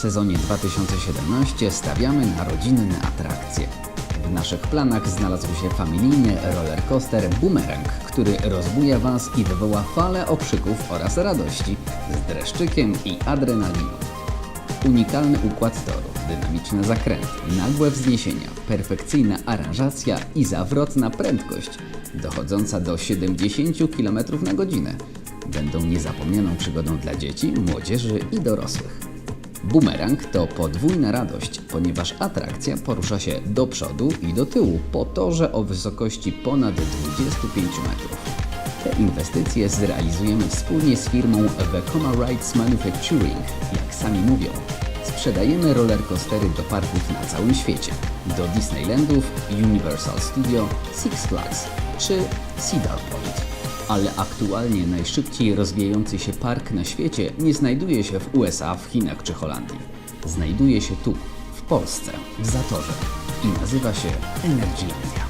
W sezonie 2017 stawiamy na rodzinne atrakcje. W naszych planach znalazł się familijny rollercoaster Boomerang, który rozbuja Was i wywoła falę okrzyków oraz radości z dreszczykiem i adrenaliną. Unikalny układ torów, dynamiczne zakręty, nagłe wzniesienia, perfekcyjna aranżacja i zawrotna prędkość dochodząca do 70 km na godzinę będą niezapomnianą przygodą dla dzieci, młodzieży i dorosłych. Bumerang to podwójna radość, ponieważ atrakcja porusza się do przodu i do tyłu po torze o wysokości ponad 25 metrów. Te inwestycje zrealizujemy wspólnie z firmą Vekoma Rides Manufacturing. Jak sami mówią, sprzedajemy rollercoastery do parków na całym świecie. Do Disneylandów, Universal Studio, Six Flags czy Cedar Point. Ale aktualnie najszybciej rozwijający się park na świecie nie znajduje się w USA, w Chinach czy Holandii. Znajduje się tu, w Polsce, w Zatorze i nazywa się Energylandia.